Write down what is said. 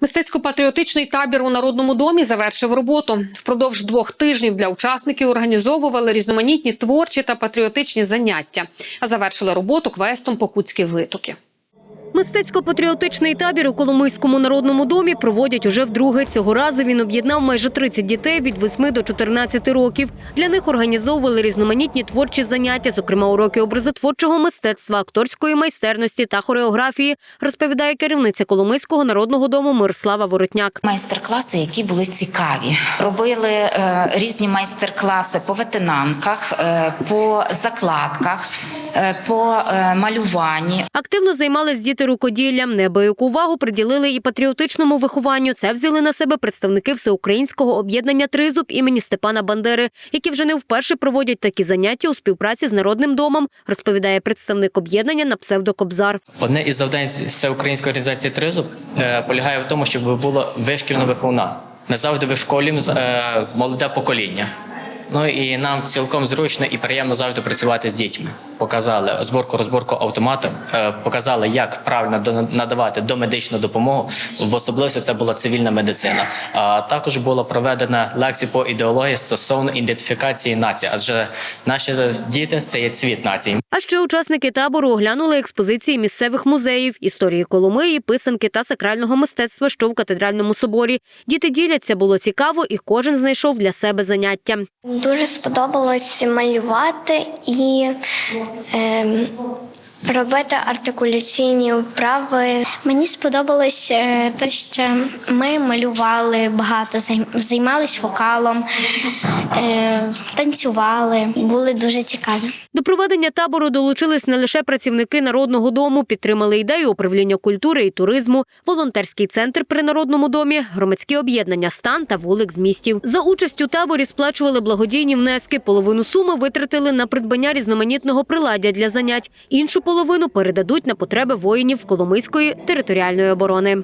Мистецько-патріотичний табір у народному домі завершив роботу. Впродовж двох тижнів для учасників організовували різноманітні творчі та патріотичні заняття, а завершили роботу квестом Покутські витоки. Мистецько-патріотичний табір у Коломийському народному домі проводять уже вдруге. Цього разу він об'єднав майже 30 дітей від 8 до 14 років. Для них організовували різноманітні творчі заняття, зокрема уроки образотворчого мистецтва, акторської майстерності та хореографії, розповідає керівниця Коломийського народного дому Мирослава Воротняк. Майстер-класи, які були цікаві, робили е, різні майстер-класи по ветенанках, е, по закладках, по е, малюванні. Активно займались діти рукоділлям. Неабияку увагу приділили і патріотичному вихованню. Це взяли на себе представники всеукраїнського об'єднання Тризуб імені Степана Бандери, які вже не вперше проводять такі заняття у співпраці з народним домом, розповідає представник об'єднання на псевдокобзар. Одне із завдань всеукраїнської організації Тризуб е, полягає в тому, щоб було вишкільно виховна. Ми завжди вишколюємо е, молоде покоління. Ну і нам цілком зручно і приємно завжди працювати з дітьми. Показали зборку розборку автомату, е, показали, як правильно надавати домедичну допомогу. В особливості це була цивільна медицина. А також була проведена лекція по ідеології стосовно ідентифікації нації, адже наші діти це є цвіт нації. А ще учасники табору оглянули експозиції місцевих музеїв, історії Коломиї, писанки та сакрального мистецтва, що в катедральному соборі. Діти діляться, було цікаво, і кожен знайшов для себе заняття. Дуже сподобалось малювати і ем, робити артикуляційні вправи. Мені сподобалось е, те, що ми малювали багато, займ- займались вокалом, е, танцювали, були дуже цікаві. До проведення табору долучились не лише працівники народного дому, підтримали ідею управління культури і туризму, волонтерський центр при народному домі, громадські об'єднання стан та вулик з містів. За участь у таборі сплачували благодійні внески. Половину суми витратили на придбання різноманітного приладдя для занять. Іншу половину передадуть на потреби воїнів Коломийської територіальної оборони.